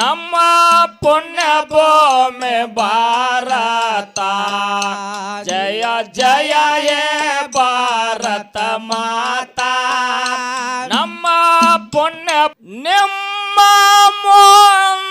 नम पुण्य बो में भारता जय जय ये भारत माता नम पुण्य निम्मा मोन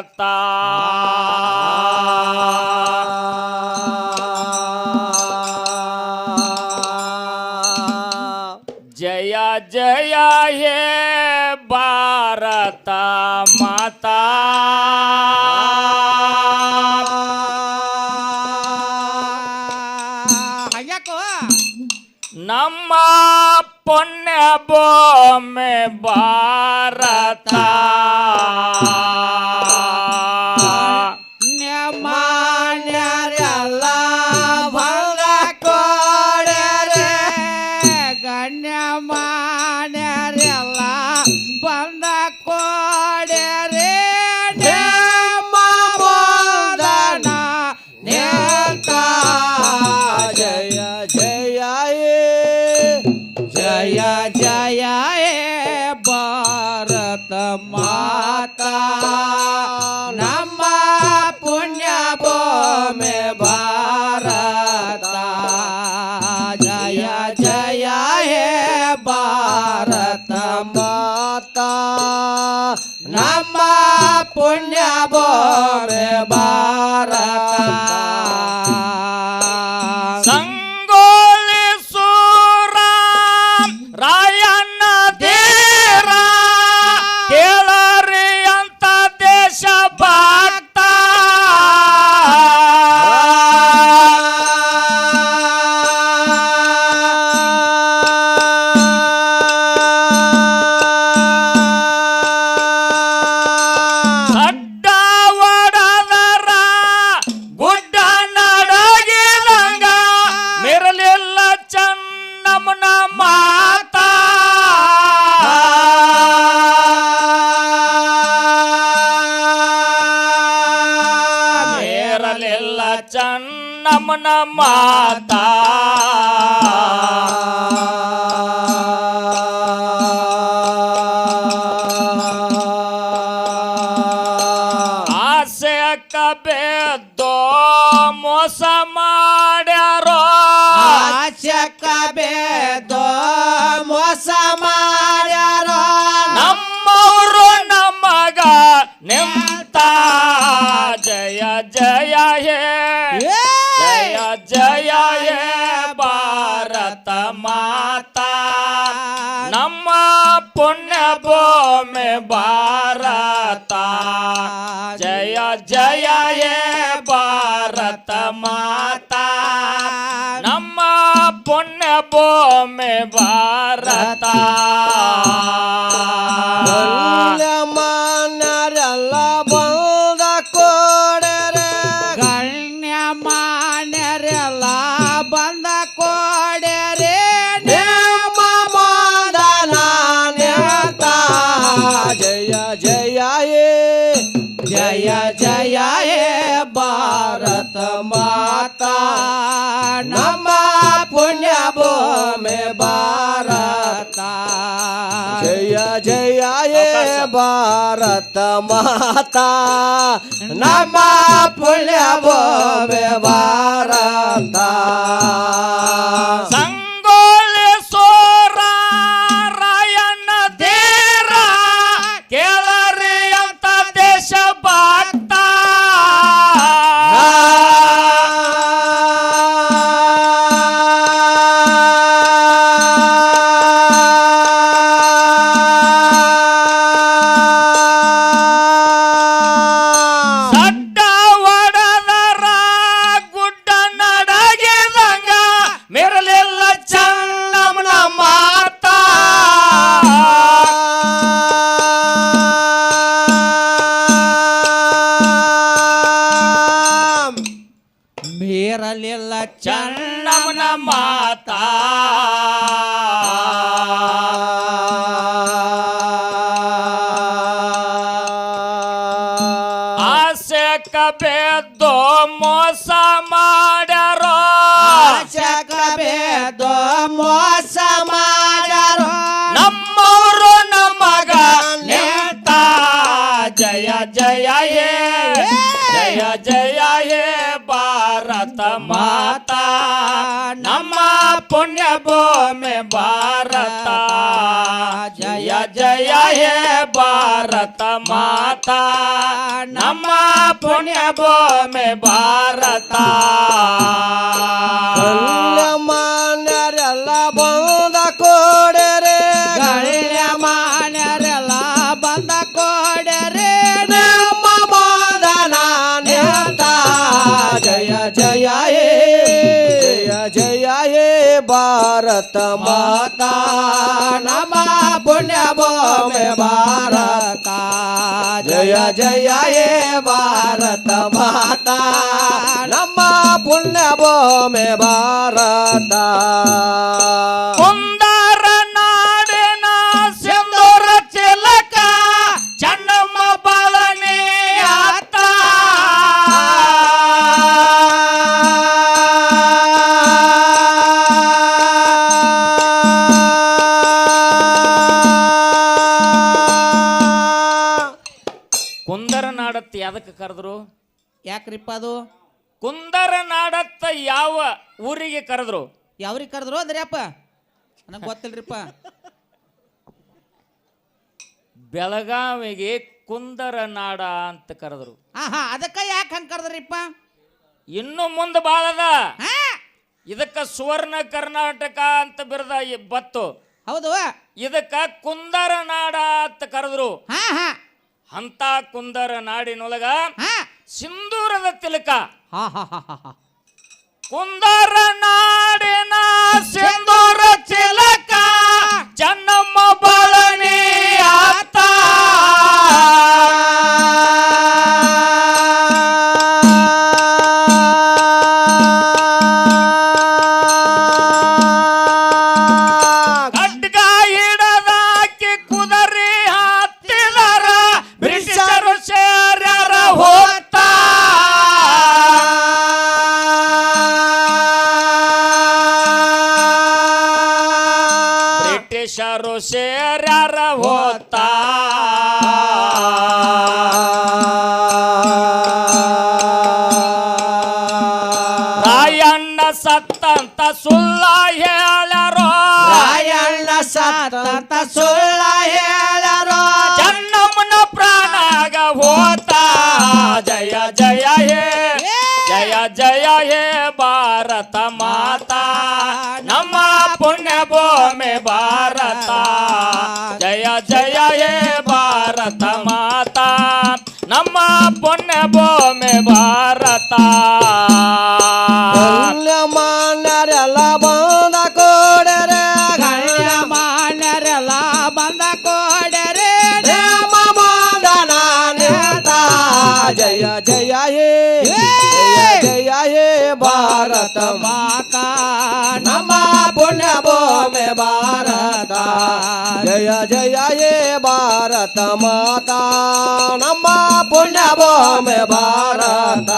सकता जया जया हे भारत माता। नमा पुण्य बो में बारता ಜಯ ಜಯ ಭಾರತ ಮಾತಾ. ನಮ್ಮ ಪುಣ್ಯ ಭೂಮಿ ಭಾರತ. ಜಯ ಜಯ ಭಾರತ ಮಾತಾ. ನಮ್ಮ ಪುಣ್ಯ ಭೂಮಿ अम्मा पुण्य में भारता। जय जय ये भारत माता। नम्मा पुण्य में भारता। ಭಾರತ ಮಾತಾ ನಮ್ಮ ಪುಣ್ಯ ಭೂಮಿ ಭಾರತ. ಆಸೆ ಕಬೇದ್ದು ಮೋಸ ಮಾಡ್ಯಾರೋ. ಬೇದೋ ಮೋಸ ಮಾಡರೋ ನಮ್ಮವರು ನಮಗ ನೇತ. ಜಯ ಜಯ ಹೇ. ಜಯ ಜಯ ಹೇ. ಭಾರತ ಮಾತ. ಪುಣ್ಯ ಭೂಮಿ ಭಾರತ. ಜಯ ಜಯ ಹೇ ಭಾರತ ಮಾತಾ. ನಮ್ಮ ಪುಣ್ಯ ಭೂಮಿ ಭಾರತ. ಮಾನ್ಯರೆಲ್ಲ ಬಂದ ಕೋಡೆರೆ. ಗಳ್ಯ ಮಾನ್ಯರೆಲ್ಲ ಹೇ ಭಾರತ ಮಾತಾ ನಮ್ಮ ಪುಣ್ಯ ಭೂಮಿ ಭಾರತ ಜಯ ಜಯ ಹೇ ಭಾರತ ಮಾತಾ ನಮ್ಮ ಪುಣ್ಯ ಭೂಮಿ ಯಾಕ್ರಿಪ್ಪ ಅದು? ಕುಂದರ ನಾಡತ್ತ ಯಾವ ಊರಿಗೆ ಕರೆದ್ರು? ಯಾವ್ರಿಗೆ ಕರೆದ್ರು ಅಂದ್ರೆ ಅಪ್ಪ? ನನಗೆ ಗೊತ್ತಿಲ್ರಿಪ್ಪ. ಬೆಳಗಾವಿಗೆ ಕುಂದರ ನಾಡ ಅಂತ ಕರೆದ್ರು. ಹಾ ಅದಕ್ಕೆ ಅದಕ್ಕ ಯಾಕೆ ಹಂಗೆ ಕರೆದ್ರಿಪ್ಪ? ಇನ್ನು ಮುಂದೆ ಬಾಳದ. ಹಾ? ಇದಕ್ಕ ಸುವರ್ಣ ಕರ್ನಾಟಕ ಅಂತ ಬಿರದ ಬತ್ತು. ಹೌದು. ಇದಕ್ಕ ಕುಂದರ ನಾಡ ಅಂತ ಕರೆದ್ರು. ಹಾ ಹಾ. ಅಂತ ಕುಂದರ ನಾಡಿನೊಳಗ ಹಾ? ಸಿಂಧೂರದ ತಿಲಕ. ಕುಂದರ ನಾಡಿನ ಸಿಂಧೂರ ಬ್ರಿಟಿಷರು ಸೇರ್ಯಾರ ಹೋತ. ರಾಯಣ್ಣ ಸತ್ತಂತ ಸುಳ್ಳ ಹೇಳ್ಯಾರೋ ರಾಯಣ್ಣ ಸತ್ತಂತ ಸುಳ್ಳ ಹೇಳರೋ. ಜನ್ಮನ ಪ್ರಾಣಾಗ ಹೋತ. ಜಯ ಜಯ ಹೇ ಭಾರತ. ಜಯ ಜಯ ಹೇ ಭಾರತ ಮಾತಾ. ನಮ್ಮ ಪುಣ್ಯ ಭೂಮಿ ಭಾರತ. ಮಾನ್ಯರೆಲ್ಲ ಬಂದ ಕೋಡರೆ. ಗಣ್ಯ ಮಾನ್ಯರೆಲ್ಲ ಬಂದ ಕೋಡರೆ. ನೇಮ ಮಾದನ ನೇತ. ಜಯ ಜಯ ಹೇ ಜಯ ಜಯ ಹೇ ಭಾರತ ಮಾತಾ. ಪುಣ್ಯ ಭೂಮಿ ಭಾರತ ಜಯ ಜಯ ಹೇ ಭಾರತ ಮಾತಾ ನಮ್ಮ ಪುಣ್ಯ ಭೂಮಿ ಭಾರತ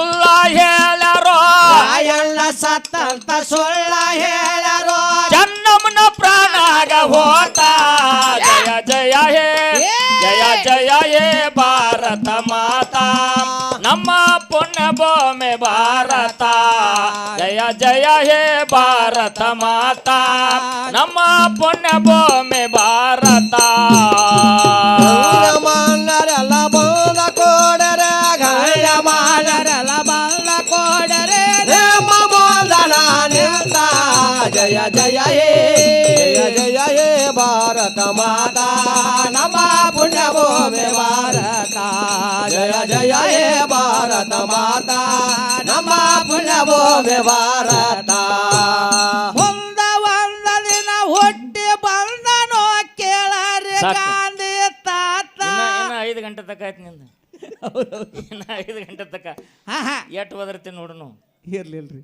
ಸುಳ್ಳ ಹೇಳ್ಯಾರೋ ರಾಯಣ್ಣ ಸತ್ತಂತ ಸುಳ್ಳ ಹೇಳರೋ ಜನ್ನಮ್ಮನ ಪ್ರಾಣಾಗ ಹೋತ. ಜಯ ಜಯ ಹೇ. ಜಯ ಜಯ ಹೇ ಭಾರತ ಮಾತಾ. ನಮ್ಮ ಪುಣ್ಯ ಭೂಮಿ ಭಾರತ. ಜಯ ಜಯ ಹೇ ಭಾರತ ಮಾತಾ. ನಮ್ಮ ಪುಣ್ಯ ಭೂಮಿ ಭಾರತ. ಜಯ ಜಯ ಹೇ ಜಯ ಜಯ ಹೇ ಭಾರತ ಮಾತಾ. ನಮ ಪುಣ್ಯ ಭೂಮಿ ಭಾರತ. ಜಯ ಜಯ ಹೇ ಭಾರತ ಮಾತಾ. ನಮ ಪುಣ್ಯ ಭೂಮಿ ಭಾರತ. ಮುಂದ ಒಂದ ದಿನ ಹುಟ್ಟಿ ಬಂದನೋ ಕೇಳರಿ ಸಾಕು. ಗಾಂಧಿ ತಾತ. ಇನ್ನ ಇನ್ನ ಐದು ಗಂಟೆ ತಕ ಆಯ್ತು ನಿಂದು. ಇನ್ನ ಐದು ಗಂಟೆ ತಕ ಹಾ ಹಾ. ಎಟ್ಟು ಒದರ್ತೀನಿ ನೋಡುನು? ಇರ್ಲಿಲ್ರಿ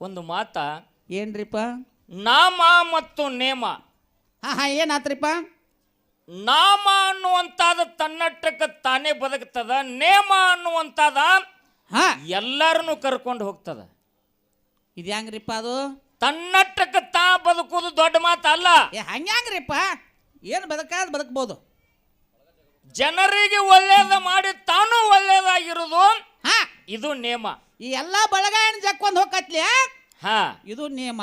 ಒಂದು ಮಾತ ಏನ್ರಿಪ್ಪ? ನಾಮ ಮತ್ತು ನೇಮ. ಹಾ ಹಾ ಏನಾತ್ರಿಪ್ಪ? ನಾಮ ಅನ್ನುವಂತಾದ ತನ್ನಟ್ಟಕ್ಕೆ ತಾನೇ ಬದುಕ್ತದ ನೇಮ ಅನ್ನುವಂತಾದ ಹಾ. ಎಲ್ಲರನ್ನು ಕರ್ಕೊಂಡು ಹೋಗ್ತದ. ಇದು ಹೆಂಗ್ರಿಪ್ಪ ಅದು? ತನ್ನಟ್ಟಕ್ಕೆ ತಾ ಬದುಕುವುದು ದೊಡ್ಡ ಮಾತಲ್ಲ ಏ ಹಂಗ್ಯಾಂಗ್ರಿಪ್ಪ? ಏನು ಬದುಕಾದ್ ಬದುಕ್ಬೋದು. ಜನರಿಗೆ ಒಳ್ಳೇದ ಮಾಡಿ ತಾನು ಒಳ್ಳೇದಾಗಿರುದು ಹಾ. ಇದು ನೇಮ. ಈ ಎಲ್ಲ ಬಳಗಾಯನ ಜಕ್ಕೊಂದು ಹೋಗತ್ಲಿ ಹಾ. ಇದು ನಿಯಮ.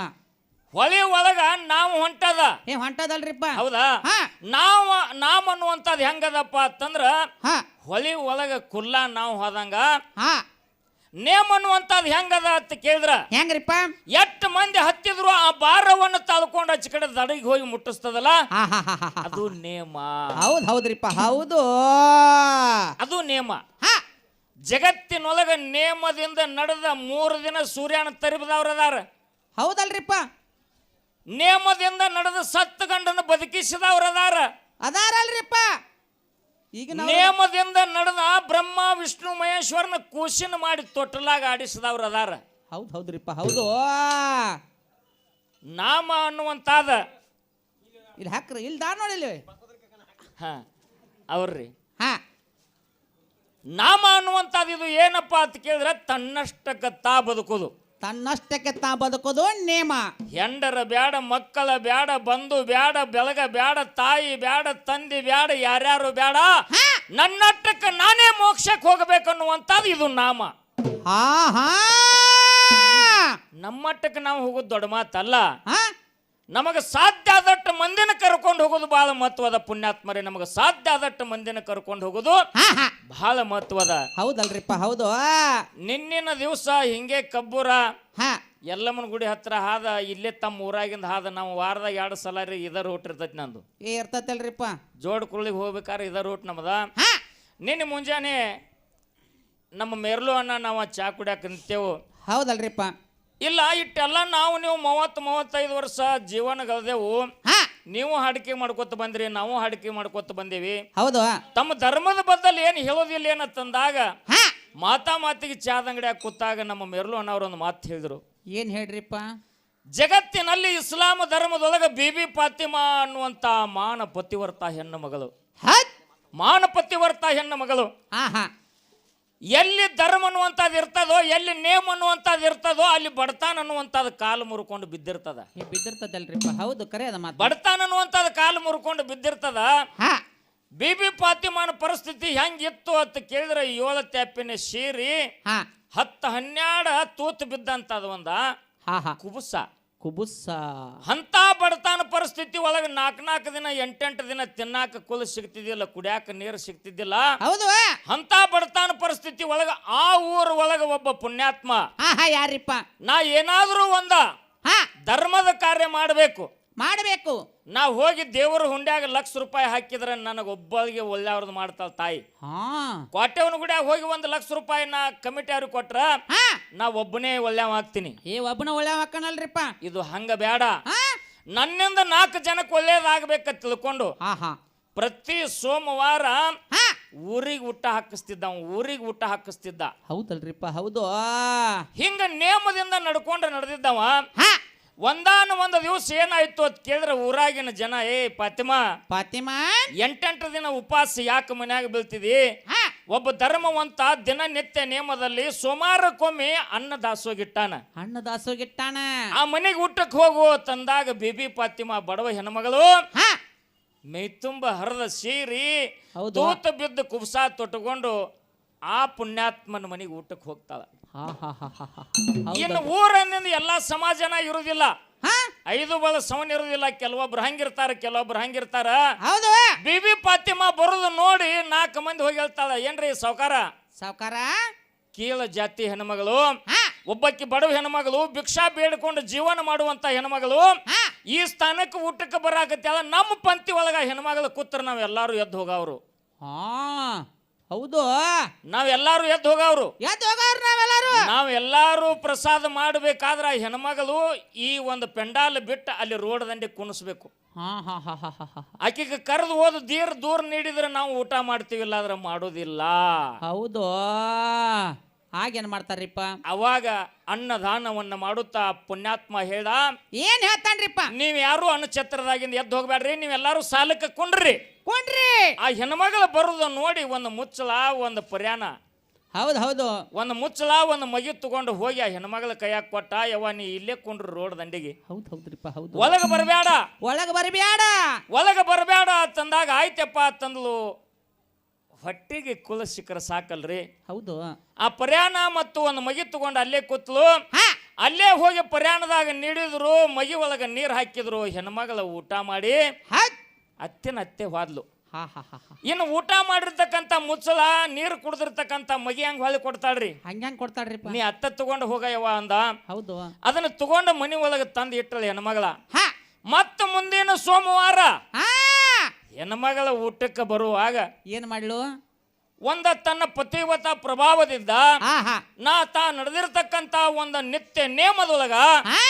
ಹೊಳಿ ಒಳಗ ನಾವು ಹೊಂಟದ. ಏ ಹೊಂಟದಲ್ರಿಪ್ಪ. ಹೌದಾ? ಹಾ. ನಾವು ನಾಮ್ ಅನ್ನುವಂಥದ್ದು ಹೆಂಗದಪ್ಪ ಅಂತಂದ್ರ ಹಾ. ಹೊಳಿ ಒಳಗ ಕುಲ್ಲ ನಾವು ಹೋದಂಗ. ಹಾ. ನೇಮ್ ಅನ್ನುವಂಥದ್ದು ಹೆಂಗದ ಅಂತ ಕೇಳಿದ್ರ? ಹೆಂಗ್ರಿಪ್ಪ? ಎಷ್ಟು ಮಂದಿ ಹತ್ತಿದ್ರು ಆ ಭಾರವನ್ನು ತಾಳ್ಕೊಂಡು ಆಚೆ ಕಡೆ ದಡಿಗೆ ಹೋಗಿ ಮುಟ್ಟಿಸ್ತದಲ್ಲ? ಅದು ನೇಮ. ಹೌದು ಹೌದ್ರಿಪ್ಪ ಹೌದು. ಅದು ನೇಮ. ಹಾ. ಜಗತ್ತಿನೊಳಗ ನೇಮದಿಂದ ನಡೆದ ಮೂರು ದಿನ ಸೂರ್ಯನ ತರಿಬದವ್ರ ಅದಾರ. ಹೌದಲ್ರಿಪ್ಪ. ನೇಮದಿಂದ ನಡೆದ ಸತ್ತ ಗಂಡನ ಬದುಕಿಸಿದವ್ರ ಅದಾರ. ಅದಾರಲ್ರಿಪ್ಪ. ಈಗ ನೇಮದಿಂದ ನಡೆದ ಬ್ರಹ್ಮ ವಿಷ್ಣು ಮಹೇಶ್ವರನ ಕೂಸಿನ ಮಾಡಿ ತೊಟ್ಟಲಾಗ ಆಡಿಸಿದವ್ರ ಅದಾರ. ಹೌದು ಹೌದ್ರಿಪ್ಪ ಹೌದು. ನಾಮ ಅನ್ನುವಂತಾದ. ಇಲ್ಲಿ ಹಾಕ್ರಿ ಇಲ್ಲಿ ದಾ ನೋಡಿಲ್ಲ. ಹಾ ಅವ್ರಿ ಹಾ. ನಾಮ ಅನ್ನುವಂಥದ್ದು ಇದು ಏನಪ್ಪ ಅಂತ ಕೇಳಿದ್ರೆ ತನ್ನಷ್ಟಕ್ಕೆ ತಾ ಬದುಕೋದು. ತನ್ನಷ್ಟಕ್ಕೆ ತಾ ಬದುಕೋದು ನೇಮ. ಹೆಂಡರ ಬ್ಯಾಡ ಮಕ್ಕಳ ಬ್ಯಾಡ ಬಂಧು ಬ್ಯಾಡ ಬೆಳಗ ಬ್ಯಾಡ ತಾಯಿ ಬ್ಯಾಡ ತಂದೆ ಬ್ಯಾಡ ಯಾರ್ಯಾರು ಬ್ಯಾಡ ನನ್ನಷ್ಟಕ್ಕೆ ನಾನೇ ಮೋಕ್ಷಕ್ಕೆ ಹೋಗಬೇಕನ್ನುವಂಥದ್ದು ಇದು ನಾಮ. ಹಾ ಹಾ ನಮ್ಮಟ್ಟಕ್ಕೆ ನಾವು ಹೋಗೋದು ದೊಡ್ಡ ಮಾತಲ್ಲ. ನಮಗೆ ಸಾಧ್ಯ ಆದಷ್ಟು ಮಂದಿನ ಕರ್ಕೊಂಡು ಹೋಗೋದು ಬಹಳ ಮಹತ್ವದ ಪುಣ್ಯಾತ್ಮರಿ. ನಮಗೆ ಸಾಧ್ಯ ಆದಷ್ಟು ಮಂದಿನ ಕರ್ಕೊಂಡು ಹೋಗೋದು ಬಹಳ ಮಹತ್ವದ. ಹೌದಲ್ರಿಪ್ಪ ಹೌದು. ನಿನ್ನಿನ ದಿವಸ ಹಿಂಗೆ ಕಬ್ಬೂರ ಎಲ್ಲಮ್ಮನ ಗುಡಿ ಹತ್ರ ಹಾದ ಇಲ್ಲೇ ತಮ್ಮ ಊರಾಗಿಂದ ಹಾದ ನಾವು ವಾರದಾಗ ಎರಡು ಸಲ ರೀ ಇದ ರೂಟ್ ಇರ್ತೈತಿ ನಂದು. ಏ ಇರ್ತೈತಲ್ರಿಪ್ಪ. ಜೋಡ್ ಕುರುಳಿಗೆ ಹೋಗ್ಬೇಕಾದ್ರೆ ಇದ ರೂಟ್ ನಮ್ದ. ನಿನ್ನೆ ಮುಂಜಾನೆ ನಮ್ಮ ಮೆರ್ಲು ಅಣ್ಣ ನಾವು ಚಾ ಕುಡಿಯಾಕ ನಿಂತೇವು. ಹೌದಲ್ರಿಪ್ಪ. ಇಲ್ಲ ಇಟ್ಟೆಲ್ಲ ನಾವು ನೀವು ಮೂವತ್ತು ಮೂವತ್ತೈದು ವರ್ಷ ಜೀವನ ಗಲ್ದೆವು ಹಾ. ನೀವು ಹಾಡಿಕೆ ಮಾಡ್ಕೊತ ಬಂದ್ರಿ ನಾವು ಹಾಡಿಕೆ ಮಾಡ್ಕೊತ ಬಂದೇವಿ. ಹೌದು. ತಮ್ಮ ಧರ್ಮದ ಬದ್ದಲ್ಲಿ ಏನು ಹೇಳೋದಿಲ್ಲ ಏನಂತಂದಾಗ ಹಾ. ಮಾತಾ ಮಾತಿಗೆ ಚಾದ ಅಂಗಡಿಯಾಗ ಕೂತಾಗ ನಮ್ಮ ಮೆರ್ಲು ಅಣ್ಣವ್ರು ಒಂದು ಮಾತು ಹೇಳಿದ್ರು. ಏನ್ ಹೇಳ್ರಿಪ್ಪ? ಜಗತ್ತಿನಲ್ಲಿ ಇಸ್ಲಾಂ ಧರ್ಮದೊಳಗೆ ಬಿಬಿ ಫಾತಿಮಾ ಅನ್ನುವಂತ ಮಾನ ಪತಿವರ್ತ ಹೆಣ್ಣು ಮಗಳು. ಹತ್ ಮಾನ ಪತಿವರ್ತ ಹೆಣ್ಣು ಮಗಳು. ಹಾ ಹಾ ಎಲ್ಲಿ ಧರ್ಮ ಅನ್ನುವಂಥದ್ದು ಇರ್ತದೋ ಎಲ್ಲಿ ನೇಮ್ ಅನ್ನುವಂಥದ್ದು ಇರ್ತದೋ ಅಲ್ಲಿ ಬಡತಾನ ಅನ್ನುವಂಥದ್ದು ಕಾಲು ಮುರ್ಕೊಂಡು ಬಿದ್ದಿರ್ತದ. ಬಿದ್ದಿರ್ತದಲ್ರಿ ಬಿದ್ದಿರ್ತದಲ್ರಿಪ್ಪ ಹೌದು ಕರೆ ಅದ ಮಾತು. ಬಡತಾನ ಅನ್ನುವಂಥದ್ದು ಕಾಲು ಮುರ್ಕೊಂಡು ಬಿದ್ದಿರ್ತದ? ಹಾ. ಬಿಬಿ ಪಾತಿಮಾನ ಪರಿಸ್ಥಿತಿ ಹೆಂಗಿತ್ತು ಅಂತ ಕೇಳಿದ್ರೆ ಏಳು ತ್ಯಾಪಿನ ಸೇರಿ ಹಾ. ಹತ್ತು ಹನ್ನೆರಡು ತೂತು ಬಿದ್ದಂಥದ್ದು ಒಂದ ಹಾ ಹಾ. ಕುಬುಸ. ಕುಬುಸ್ಸ. ಅಂತ ಬಡತನ ಪರಿಸ್ಥಿತಿ ಒಳಗೆ ನಾಲ್ಕು ನಾಲ್ಕು ದಿನ ಎಂಟೆಂಟು ದಿನ ತಿನ್ನಾಕ ಕುಲ್ ಸಿಗ್ತಿದ್ದಿಲ್ಲ ಕುಡಿಯಾಕ ನೀರು ಸಿಗ್ತಿದ್ದಿಲ್ಲ. ಹೌದು. ಅಂತ ಬಡತನ ಪರಿಸ್ಥಿತಿ ಒಳಗ ಆ ಊರ ಒಳಗ ಒಬ್ಬ ಪುಣ್ಯಾತ್ಮ. ಹಾ ಹಾ ಯಾರಿಪ್ಪ? ನಾ ಏನಾದರೂ ಒಂದ ಹಾ. ಧರ್ಮದ ಕಾರ್ಯ ಮಾಡಬೇಕು. ಮಾಡಬೇಕು. ನಾ ಹೋಗಿ ದೇವರ ಹುಂಡ್ಯಾಗ ಲಕ್ಷ ರೂಪಾಯಿ ಹಾಕಿದ್ರೆ ನನಗೊಬ್ಬಳಿಗೆ ಒಳ್ಳೆಯವ್ರದ್ದು ಮಾಡ್ತಾಳ ತಾಯಿ. ಹಾ. ಕೋಟೆವನ ಗುಡಿಯಾಗ ಹೋಗಿ ಒಂದು ಲಕ್ಷ ರೂಪಾಯಿ ನಾ ಕಮಿಟಿ ಅವ್ರಿಗೆ ಕೊಟ್ರ ನಾ ಒಬ್ಬನೇ ಒಳ್ಳೆಯವ ಹಾಕ್ತೀನಿ ಏ ಒಬ್ಬನ ಒಳ್ಳೆಯವ ಹಾಕಣಲ್ರಿಪ್ಪ ಇದು ಹಂಗ ಬೇಡ ನನ್ನಿಂದ ನಾಲ್ಕು ಜನಕ್ಕೆ ಒಳ್ಳೇದಾಗಬೇಕ ತಿಳ್ಕೊಂಡು ಪ್ರತಿ ಸೋಮವಾರ ಹಾ. ಊರಿಗೆ ಊಟ ಹಾಕಿಸ್ತಿದ್ದ ಊರಿಗೆ ಊಟ ಹಾಕಿಸ್ತಿದ್ದ. ಹೌದಲ್ರಿಪ್ಪ ಹೌದು. ಹಿಂಗ ನೇಮದಿಂದ ನಡ್ಕೊಂಡು ನಡೆದಿದ್ದವ. ಹಾ. ಒಂದಾನ ಒಂದು ದಿವಸ ಏನಾಯ್ತು ಅಂತ ಕೇಳಿದ್ರೆ ಊರಾಗಿನ ಜನ ಏ ಫಾತಿಮಾ ಫಾತಿಮಾ ಎಂಟೆಂಟು ದಿನ ಉಪವಾಸ ಯಾಕೆ ಮನ್ಯಾಗ ಬೀಳ್ತಿದಿ? ಒಬ್ಬ ಧರ್ಮವಂತ ದಿನನಿತ್ಯ ನಿಯಮದಲ್ಲಿ ಸುಮಾರಕ್ಕೊಮ್ಮೆ ಅನ್ನ ದಾಸೋಗಿಟ್ಟಾನ ಅನ್ನ ದಾಸೋಗಿಟ್ಟಾನ ಆ ಮನೆಗೆ ಊಟಕ್ಕೆ ಹೋಗು ತಂದಾಗ ಬಿಬಿ ಫಾತಿಮಾ ಬಡವ ಹೆಣ್ಮಗಳು ಹಾ. ಮೈತುಂಬ ಹರದ ಸೀರಿ ದೂತ ತೂತ ಬಿದ್ದು ಕುಬ್ಸಾ ತೊಟ್ಟುಕೊಂಡು ಆ ಪುಣ್ಯಾತ್ಮನ ಮನೆಗೆ ಊಟಕ್ಕೆ ಹೋಗ್ತಾಳ. ಇನ್ನು ಊರನ್ನಿಂದ ಎಲ್ಲಾ ಸಮಾಜನ ಇರುವುದಿಲ್ಲ. ಹಾ? ಐದು ಬಲ ಸವನ್ ಇರುವುದಿಲ್ಲ. ಕೆಲವೊಬ್ರು ಹಂಗಿರ್ತಾರ ಕೆಲವೊಬ್ರು ಹಂಗಿರ್ತಾರ. ಹೌದು. ಬಿಬಿ ಫಾತಿಮಾ ಬರೋದು ನೋಡಿ ನಾಲ್ಕು ಮಂದಿ ಹೋಗಿ ಹೇಳ್ತಾಳ ಏನ್ರಿ ಸಾವುಕಾರ? ಸಾವುಕಾರ? ಕೀಳ ಜಾತಿ ಹೆಣ್ಮಗಳು ಹಾ. ಒಬ್ಬಾಕಿ ಬಡವ ಹೆಣ್ಮಗಳು ಭಿಕ್ಷಾ ಬೇಡಿಕೊಂಡು ಜೀವನ ಮಾಡುವಂತ ಹೆಣ್ಮಗಳು ಹಾ. ಈ ಸ್ಥಾನಕ್ಕೆ ಊಟಕ್ಕೆ ಬರಾಕತ್ಯಾಳ ನಮ್ಮ ಪಂಕ್ತಿ ಒಳಗ ಹೆಣ್ಮಗಳು ಕೂತ್ರ ನಾವೆಲ್ಲಾರು ಎದ್ದು ಹೋಗವ್ರು. ಹಾ. ಹೌದು. ನಾವೆಲ್ಲಾರು ಎದ್ದು ಹೋಗವ್ರು. ಎದ್ದು ಹೋಗವ್ರು ನಾವೆಲ್ಲರೂ. ನಾವೆಲ್ಲಾರು ಪ್ರಸಾದ ಮಾಡಬೇಕಾದ್ರೆ ಹೆಣ್ಮಗಳು ಈ ಒಂದು ಪೆಂಡಾಲ್ ಬಿಟ್ಟು ಅಲ್ಲಿ ರೋಡ್ ದಂಡೆ ಕುಣಿಸ್ಬೇಕು. ಹಾ ಹಾ ಹಾ ಹಾ ಹಾ ಹಾ. ಆಕೆಗೆ ಕರೆದು ಹೋದ ದೀರ್ ದೂರ ನೀಡಿದ್ರೆ ನಾವು ಊಟ ಮಾಡ್ತೀವಿಲ್ಲ ಆದ್ರೆ ಮಾಡೋದಿಲ್ಲ. ಹೌದು. ಆಗೇನ್ ಮಾಡ್ತಾರ್ರಿಪ್ಪ? ಅವಾಗ ಅನ್ನದಾನವನ್ನ ಮಾಡುತ್ತಾ ಪುಣ್ಯಾತ್ಮ ಹೇಳ ಏನ್ ಹೇಳ್ತಾನ್ರಿಪ್ಪ? ನೀವ್ ಯಾರು ಅನ್ನಛತ್ರದಾಗಿಂದ ಎದ್ದು ಹೋಗ್ಬೇಡ್ರಿ ನೀವೆಲ್ಲರೂ ಸಾಲಕ್ಕೆ ಕುಂಡ್ರಿ. ಕೊಂಡ್ರಿ! ಆ ಹೆಣ್ಮಗಳ ಬರುದು ನೋಡಿ ಒಂದು ಮುಚ್ಚಲ ಒಂದು ಪರ್ಯಾಣ ಹೌದು ಹೌದು. ಒಂದು ಮುಚ್ಚಲ ಒಂದು ಮಗಿ ತಗೊಂಡು ಹೋಗಿ ಆ ಹೆಣ್ಮಗಳ ಕೈಯಾಗ ಕೊಟ್ಟ ಯವ್ವ ನೀ ಇಲ್ಲೇ ಕೊಂಡ್ರು ರೋಡ್ ದಂಡಿಗೆ. ಹೌದು ಹೌದ್ರಿಪ್ಪ ಹೌದು. ಒಳಗ ಬರಬೇಡ ಒಳಗ ಬರಬೇಡ ಒಳಗ ಬರಬೇಡ ತಂದಾಗ ಆಯ್ತಪ್ಪ ತಂದ್ಲು ಹೊಟ್ಟೆಗೆ ಕುಲ ಸಿಕ್ಕರ ಸಾಕಲ್ರಿ? ಹೌದು. ಆ ಪರ್ಯಾಣ ಮತ್ತು ಒಂದು ಮಗಿ ತಗೊಂಡು ಅಲ್ಲೇ ಕೂತ್ಲು. ಅಲ್ಲೇ ಹೋಗಿ ಪರ್ಯಾಣದಾಗ ನೀಡಿದ್ರು ಮಗಿ ಒಳಗ ನೀರು ಹಾಕಿದ್ರು ಹೆಣ್ಮಗಳ ಊಟ ಮಾಡಿ ಅತ್ತೆನ ಅತ್ತೆ ಹೋದ್ಲು. ಹಾ ಹಾ ಹಾ ಹಾ. ಇನ್ನು ಊಟ ಮಾಡಿರ್ತಕ್ಕಂಥ ಮುಚ್ಚಲ ನೀರು ಕುಡ್ದಿರ್ತಕ್ಕಂತ ಮಗಿ ಹಂಗ ಹೊಳಿ ಕೊಡ್ತಾಳ್ರಿ. ಹಂಗ್ಯಾಂಗ್ ಕೊಡ್ತಾಳ್ರಿಪ್ಪ. ನೀ ಅತ್ತ ತಗೊಂಡು ಹೋಗಯ್ಯವ ಅಂದ. ಹೌದು. ಅದನ್ನ ತಗೊಂಡು ಮನಿ ಒಳಗೆ ತಂದು ಇಟ್ಟಳು ಹೆಣ್ಮಗಳ. ಹಾ. ಮತ್ತ ಮುಂದಿನ ಸೋಮವಾರ ಹಾ. ಹೆಣ್ಮಗಳ ಊಟಕ್ಕೆ ಬರುವಾಗ ಏನ್ ಮಾಡ್ಲು? ಒಂದ ತನ್ನ ಪತಿವತ ಪ್ರಭಾವದಿಂದ ನಾ ತಾ ನಡೆದಿರ್ತಕ್ಕಂತ ಒಂದು ನಿತ್ಯ ನೇಮದೊಳಗ ಹಾ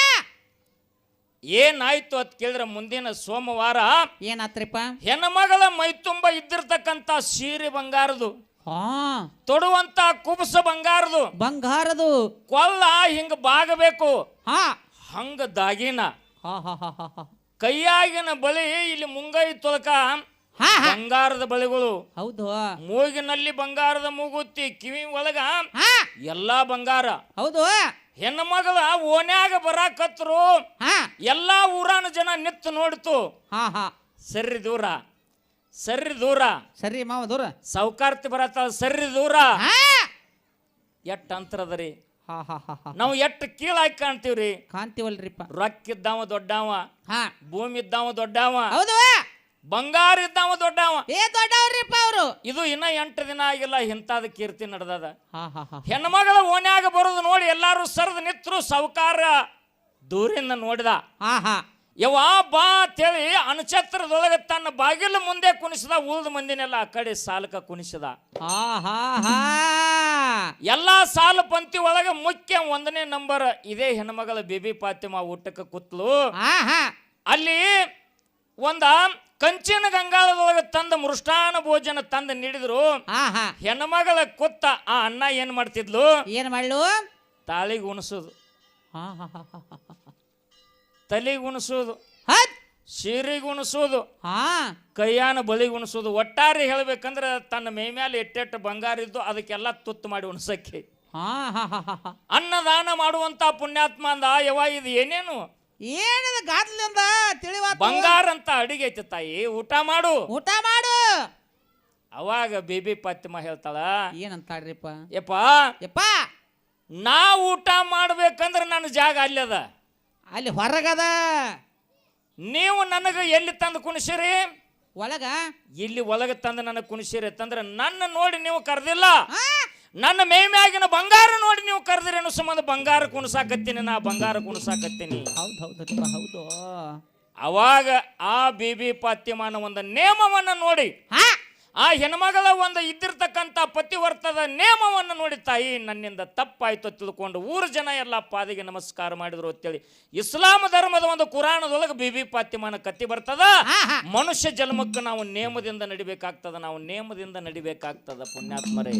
ಏನಾಯ್ತು ಅಂತ ಕೇಳಿದ್ರೆ ಮುಂದಿನ ಸೋಮವಾರ? ಏನಾತ್ರಿಪ್ಪ? ಹೆಣ್ಮಗಳ ಮೈ ತುಂಬ ಇದ್ದಿರ್ತಕ್ಕಂಥ ಸೀರೆ ಬಂಗಾರದು. ಹಾ. ತೊಡುವಂತ ಕುಬಸ ಬಂಗಾರದು. ಬಂಗಾರದು. ಕೊಲ್ಲ ಹಿಂಗ ಬಾಗಬೇಕು. ಹಾ. ಹಂಗ ದಾಗಿನ. ಹಾ ಹಾ ಹಾ ಹಾ ಹಾ. ಕೈಯಾಗಿನ ಬಳಿ ಇಲ್ಲಿ ಮುಂಗೈ ತೊಲಕ ಹಾ ಹಾ. ಬಂಗಾರದ ಬಳಿಗಳು. ಹೌದು. ಮೂಗಿನಲ್ಲಿ ಬಂಗಾರದ ಮೂಗುತ್ತಿ ಕಿವಿ ಒಳಗ ಹಾ. ಎಲ್ಲಾ ಬಂಗಾರ. ಹೌದು. ಹೆಣ್ಣು ಮಗಳ ಓನ್ಯಾಗ ಬರಾಕತ್ರು ಹಾ. ಎಲ್ಲಾ ಊರಾನ ಜನ ನಿತ್ತು ನೋಡ್ತು. ಹಾ ಹಾ. ಸರ್ರಿ ದೂರ. ಸರ್ರಿ ದೂರ. ಸರಿ ಮಾವ ದೂರ. ಸೌಕಾರ್ತಿ ಬರತ್ತ ಸರ್ರಿ ದೂರ. ಹಾ. ಎಟ್ ಅಂತರದರಿ? ನಾವು ಎಷ್ಟ್ ಕೀಳಾಗಿ ಕಾಣ್ತೀವ್ರಿ? ಕಾಣ್ತೀವಲ್ರಿಪ್ಪ. ರೊಕ್ಕ ಇದ್ದಾವ ದೊಡ್ಡವ ಹಾ. ಭೂಮಿ ಇದ್ದಾವ ದೊಡ್ಡವ ಹೌದು. ಬಂಗಾರ ಇದ್ದಾವ ದೊಡ್ಡವ. ಏ ದೊಡ್ಡವ್ರಿಪ್ಪ ಅವರು. ಇದು ಇನ್ನ ಎಂಟು ದಿನ ಆಗಿಲ್ಲ ಇಂತಾದ ಕೀರ್ತಿ ನಡೆದದ. ಹೆಣ್ಮಗಳ ಓನ್ಯಾಗ ಬರೋದು ನೋಡಿ ಎಲ್ಲಾರು ಸರದ್ ನಿತ್ರು ಸಾವುಕಾರ ದೂರಿಂದ ನೋಡಿದ. ಹಾ ಹಾ. ಯವ್ವ ಬಾ ಅಂತೇಳಿ ಅನುಚತ್ರದೊಳಗೆ ತನ್ನ ಬಾಗಿಲು ಮುಂದೆ ಕುಣಿಸಿದ ಉಳಿದ ಮಂದಿನೆಲ್ಲ ಆ ಕಡೆ ಸಾಲಕ ಕುಣಿಸಿದ. ಎಲ್ಲಾ ಸಾಲು ಪಂಕ್ತಿ ಒಳಗೆ ಮುಖ್ಯ ಒಂದನೇ ನಂಬರ್ ಇದೇ ಹೆಣ್ಮಗಳ ಬೇಬಿ ಪಾತಿಮಾ ಊಟಕ್ಕೆ ಕೂತ್ಲು. ಅಲ್ಲಿ ಒಂದ ಕಂಚಿನ ಗಂಗಾಳದೊಳಗೆ ತಂದ ಮೃಷ್ಟಾನ ಭೋಜನ ತಂದು ನೀಡಿದ್ರು. ಹೆಣ್ಮಗಳ ಕುತ್ತ ಆ ಅಣ್ಣ ಏನ್ ಮಾಡ್ತಿದ್ಲು? ಏನ್ ಮಾಡ್ಲು? ತಾಳಿಗೆ ಉಣಿಸೋದು. ಹಾ ಸೀರೆಗುಣಿಸೋದು ಹಾ. ಕೈಯಾನ ಬಲಿ ಉಣಿಸೋದು. ಒಟ್ಟಾರೆ ಹೇಳ್ಬೇಕಂದ್ರೆ ತನ್ನ ಮೇ ಮೇಲೆ ಎಟ್ಟೆಟ್ಟು ಬಂಗಾರ ಇದ್ದು ಅದಕ್ಕೆಲ್ಲ ತುತ್ತು ಮಾಡಿ ಉಣಸಕ್ಕೆ ಹಾ ಹಾ ಹಾ ಹಾ ಹಾ. ಅನ್ನದಾನ ಮಾಡುವಂತ ಪುಣ್ಯಾತ್ಮ ಅಂದ ಯವ ಇದು ಏನೇನು? ಏನದು ಗಾದ್ಲಿಂದ ತಿಳಿವಾತ. ಬಂಗಾರ ಅಂತ ಅಡಿಗೆ ಐತಿ ತಾಯಿ ಊಟ ಮಾಡು. ಊಟ ಮಾಡು. ಅವಾಗ ಬೇಬಿ ಫಾತಿಮಾ ಹೇಳ್ತಾಳ ಏನಂತಾಡ್ರಿಪ್ಪ ಯಪ್ಪ ಯಪ್ಪ. ನಾ ಊಟ ಮಾಡ್ಬೇಕಂದ್ರೆ ನನ್ನ ಜಾಗ ಅಲ್ಲದ ಅಲ್ಲಿ ಹೊರಗದ. ನೀವು ನನಗೆ ಎಲ್ಲಿ ತಂದು ಕುಣಿಸಿರಿ? ಒಳಗ? ಇಲ್ಲಿ ಒಳಗೆ ತಂದು ನನಗೆ ಕುಣಿಸಿರಿ. ಅಂತಂದ್ರೆ ನನ್ನ ನೋಡಿ ನೀವು ಕರೆದಿಲ್ಲ. ನನ್ನ ಮೇ ಮ್ಯಾಗಿನ ಬಂಗಾರ ನೋಡಿ ನೀವು ಕರೆದಿರಿ ಅನ್ನೋ ಸಂಬಂಧ ಬಂಗಾರ ಕುಣಿಸಾಕತ್ತೀನಿ ನಾ ಬಂಗಾರ ಕುಣಿಸಾಕತ್ತೀನಿ. ಹೌದು ಹೌದಪ್ಪ ಹೌದು. ಅವಾಗ ಆ ಬಿಬಿ ಪಾತ್ಯಮಾನ ಒಂದು ನೇಮವನ್ನ ನೋಡಿ ಹಾ? ಆ ಹೆಣ್ಮಗಳ ಒಂದು ಇದ್ದಿರ್ತಕ್ಕಂಥ ಪತಿವರ್ತದ ನೇಮವನ್ನು ನೋಡಿ ತಾಯಿ ನನ್ನಿಂದ ತಪ್ಪಾಯ್ತು ತಿಳ್ಕೊಂಡು ಊರ ಜನ ಎಲ್ಲ ಪಾದಿಗೆ ನಮಸ್ಕಾರ ಮಾಡಿದ್ರು ಅಂತೇಳಿ. ಇಸ್ಲಾಂ ಧರ್ಮದ ಒಂದು ಕುರಾಣದೊಳಗೆ ಬಿಬಿ ಪಾತಿಮಾನ ಕತ್ತಿ ಬರ್ತದ? ಮನುಷ್ಯ ಜನ್ಮಕ್ಕೆ ನಾವು ನೇಮದಿಂದ ನಡಿಬೇಕಾಗ್ತದ ನಾವು ನೇಮದಿಂದ ನಡಿಬೇಕಾಗ್ತದ ಪುಣ್ಯಾತ್ಮರೇ.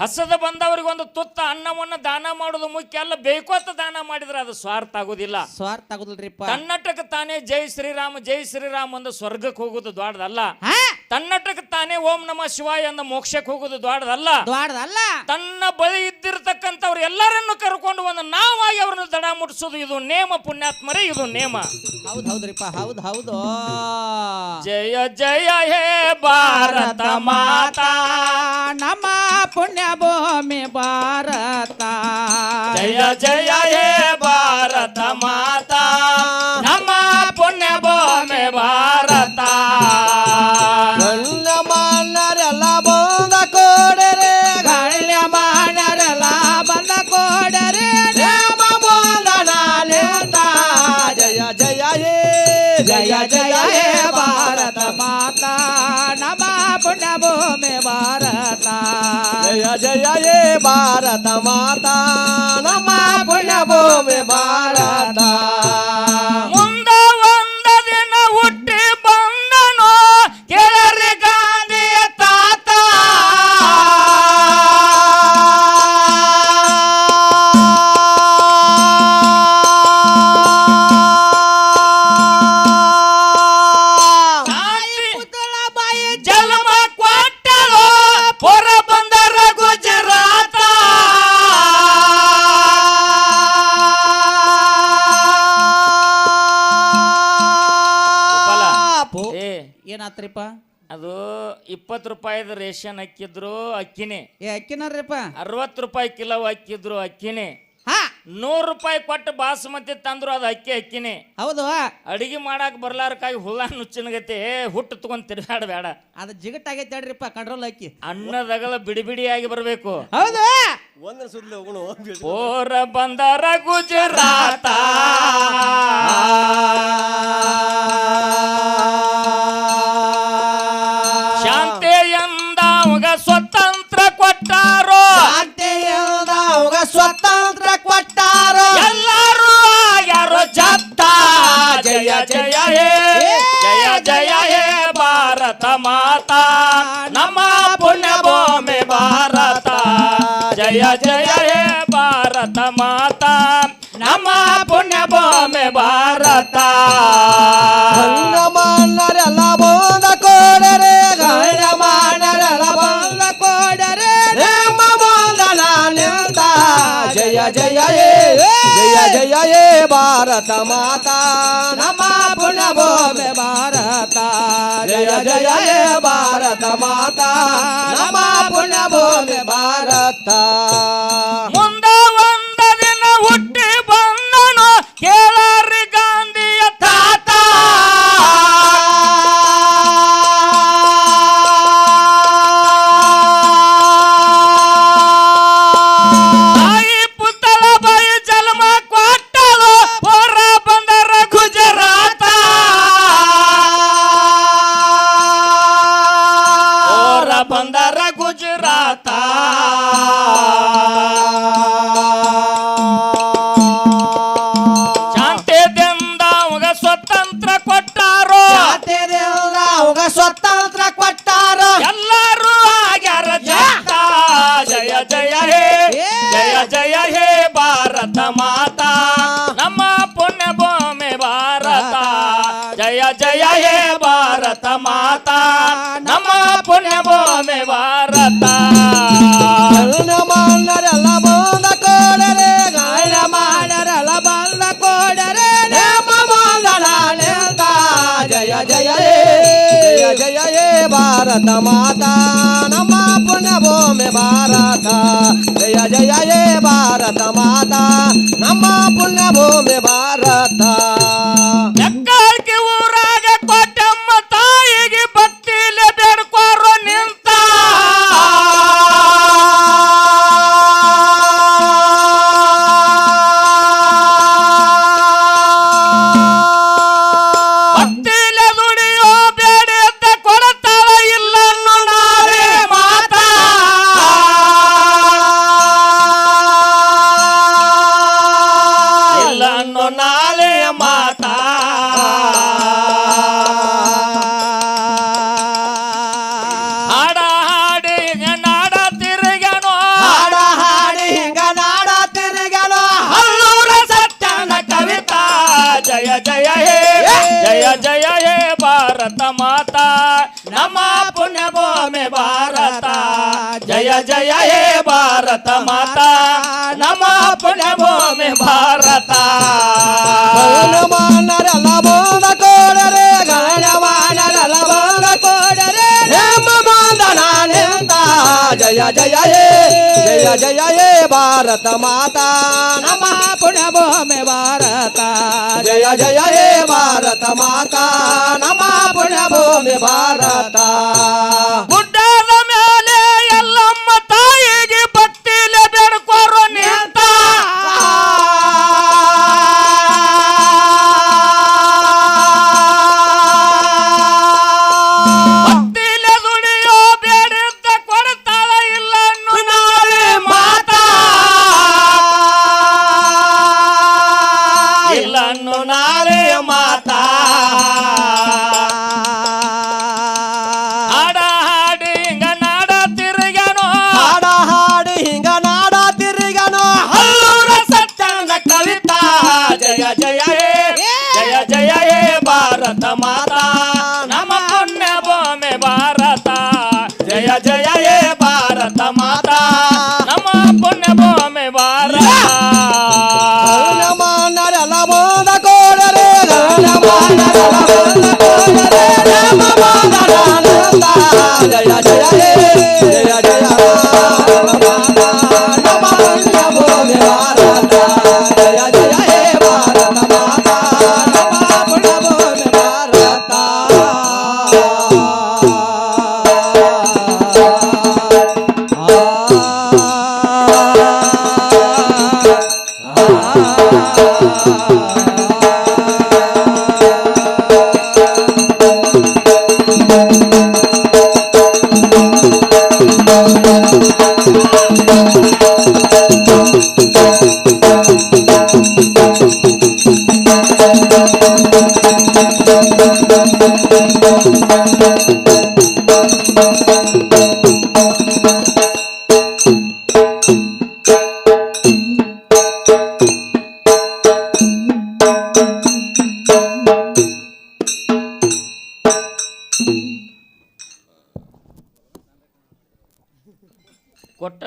ಹಸದ ಬಂದವರಿಗೆ ಒಂದು ತುತ್ತ ಅನ್ನವನ್ನ ದಾನ ಮಾಡೋದು ಮುಖ್ಯ ಅಲ್ಲ ಅಂತ ದಾನ ಮಾಡಿದ್ರೆ ಅದು ಸ್ವಾರ್ಥ ಆಗೋದಿಲ್ಲ. ಸ್ವಾರ್ಥ ಆಗುದಿಲ್ರಿಪ್ಪ. ಕರ್ನಾಟಕ ತಾನೇ ಜೈ ಶ್ರೀರಾಮ ಜೈ ಶ್ರೀರಾಮ್ ಒಂದು ಸ್ವರ್ಗಕ್ಕೆ ಹೋಗೋದು ದೊಡ್ಡದಲ್ಲ. ಹಾ ತನ್ನಟ್ಟಕ್ಕೆ ತಾನೇ ಓಂ ನಮ ಶಿವಾಯ ಅಂದ ಮೋಕ್ಷಕ್ಕೆ ಹೋಗೋದು ದೊಡ್ಡದಲ್ಲ ದ್ವಾಡದಲ್ಲ ತನ್ನ ಬಳಿ ಇದ್ದಿರ್ತಕ್ಕಂಥವ್ರು ಎಲ್ಲರನ್ನು ಕರ್ಕೊಂಡು ಒಂದು ನಾವಾಗಿ ಅವ್ರನ್ನ ದಡ ಮುಟ್ಸೋದು ಇದು ನೇಮ ಪುಣ್ಯಾತ್ಮರೇ ಇದು ನೇಮ. ಹೌದು ಹೌದ್ರಿಪ್ಪ ಹೌದು ಹೌದು. ಜಯ ಜಯ ಹೇ ಭಾರತ ಮಾತಾ. ನಮ್ಮ ಪುಣ್ಯ ಭೂಮಿ ಭಾರತ. ಜಯ ಜಯ ಹೇ ಭಾರತ ಮಾತಾ. ಗಣ್ಯ ಮಾನ್ಯರೆಲ್ಲ ಬಂದ ಕೋಡರೆ ಗಣ್ಯ ಮಾನರೆಲ್ಲ ಬಂದ ಕೋಡರೆ ನೇಮ ಬಂದನಾಲಿಂದ ಜಯ ಜಯ ಹೇ ಜಯ ಜಯ ಹೇ ಭಾರತ ಮಾತಾ ನಮ್ಮ ಪುಣ್ಯ ಭೂಮಿ ಭಾರತ ಜಯ ಜಯ ಹೇ ಭಾರತ ಮಾತಾ ರೂಪಾಯಿದ ರೇಷನ್ ಹಾಕಿದ್ರು ಅಕ್ಕಿನೇ. ಏ ಅಕ್ಕಿನಾರ್ರಿಪ್ಪ ಅರವತ್ತು ರೂಪಾಯಿ ಕಿಲೋ ಹಾಕಿದ್ರು ಅಕ್ಕಿನೇ. ಹಾ. ನೂರು ರೂಪಾಯಿ ಕೊಟ್ಟು ಬಾಸುಮತಿ ತಂದ್ರು ಅದು ಅಕ್ಕಿ ಅಕ್ಕಿನೇ. ಹೌದು. ಅಡಿಗೆ ಮಾಡಾಕ ಬರ್ಲಾರಕ್ಕಾಗಿ ಹುಳ ನುಚ್ಚಿನಗತಿ ಹುಟ್ಟು ತಗೊಂಡ್ ತಿರ್ಗಾಡ ಬೇಡ. ಅದು ಜಿಗಟ್ಟಾಗೈತೆ ಹೇಳ್ರಿಪ್ಪ ಕಂಟ್ರೋಲ್ ಅಕ್ಕಿ ಅನ್ನದಗಲ ಬಿಡಿ ಬಿಡಿಯಾಗಿ ಬರಬೇಕು. ಹೌದು. ಒಂದರ ಸುದ್ಲಿ ಬಂದರ ಗುಜರಾತ. ಜಯ ಜಯ ಹೇ ಜಯ ಜಯ ಹೇ ಭಾರತ ಮಾತಾ ನಮ್ಮ ಪುಣ್ಯ ಭೂಮಿ ಭಾರತ ಜಯ ಜಯ ಹೇ ಭಾರತ ಮಾತಾ ನಮ್ಮ ಪುಣ್ಯ ಭೂಮಿ ಭಾರತ ಗಣ್ಯ ಮಾನ್ಯರೆಲ್ಲ ಬಂದ ಹೇ ಭಾರತ ಮಾತಾ ನಮ್ಮ ಪುಣ್ಯ ಭೂಮಿ ಭಾರತ ಜಯ ಜಯ ಹೇ ಭಾರತ ಮಾತಾ ಮಾತಾ ನಮ್ಮ ಪುಣ್ಯ ಭೂಮಿ ಭಾರತ ಜಯ ಜಯ ಹೇ ಭಾರತ ಮಾತಾ ನಮ್ಮ ಪುಣ್ಯ ಭೂಮಿ ಭಾರತ ಗಣ್ಯ ಮಾನ್ಯರೆಲ್ಲ ಬಂದ ಕೋಡರೆ ಗಣ್ಯ ಮಾಡರಲ ಬಂದ ಕೋಡರೆ ನೇಮ ಬಂದನಾಲಿಂದ ಜಯ ಜಯ ಹೇ ಜಯ ಜಯ ಹೇ ಭಾರತ ಮಾತಾ ನಮ್ಮ ಪುಣ್ಯ ಭೂಮಿ ಭಾರತ ಜಯ ಜಯ ಹೇ ಭಾರತ ಮಾತಾ ನಮ್ಮ ಪುಣ್ಯ ಭೂಮಿ ಭಾರತ ಮಾತಾ ನಮ್ಮ ಪುಣ್ಯ ಭೂಮಿ ಭಾರತ ಗಣಮಾನರೆಲ್ಲ ಬಂದ ಕೋಡರೆ ಗಣಮಾನರೆಲ್ಲ ಬಂದ ಕೋಡರೆ ನಮ್ಮ ಬಂಧನ ನಿಂತ ಜಯ ಜಯ ಹೇ ಜಯ ಜಯ ಹೇ ಭಾರತ ಮಾತಾ ನಮ್ಮ ಪುಣ್ಯ ಭೂಮಿ ಭಾರತ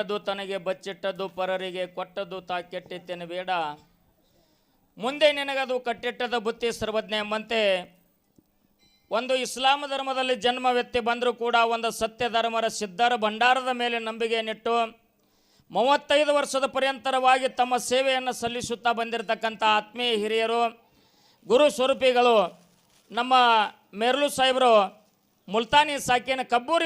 ಕೊಟ್ಟದ್ದು ತನಗೆ ಬಚ್ಚಿಟ್ಟದ್ದು, ಪರರಿಗೆ ಕೊಟ್ಟದ್ದು ತಾ ಕೆಟ್ಟಿತ್ತೇನೆ ಬೇಡ. ಮುಂದೆ ನಿನಗದು ಕಟ್ಟಿಟ್ಟದ ಬುತ್ತಿ ಸರ್ವಜ್ಞ ಎಂಬಂತೆ, ಒಂದು ಇಸ್ಲಾಂ ಧರ್ಮದಲ್ಲಿ ಜನ್ಮ ವ್ಯಕ್ತಿ ಬಂದರೂ ಕೂಡ ಒಂದು ಸತ್ಯ ಧರ್ಮರ ಸಿದ್ಧರ ಭಂಡಾರದ ಮೇಲೆ ನಂಬಿಕೆಯನ್ನಿಟ್ಟು ಮೂವತ್ತೈದು ವರ್ಷದ ಪರ್ಯಂತರವಾಗಿ ತಮ್ಮ ಸೇವೆಯನ್ನು ಸಲ್ಲಿಸುತ್ತಾ ಬಂದಿರತಕ್ಕಂಥ ಆತ್ಮೀಯ ಹಿರಿಯರು, ಗುರು ಸ್ವರೂಪಿಗಳು, ನಮ್ಮ ಮೇರ್ಲು ಸಾಹೇಬರು ಮುಲ್ತಾನಿ ಸಾಕಿನ ಕಬ್ಬೂರಿ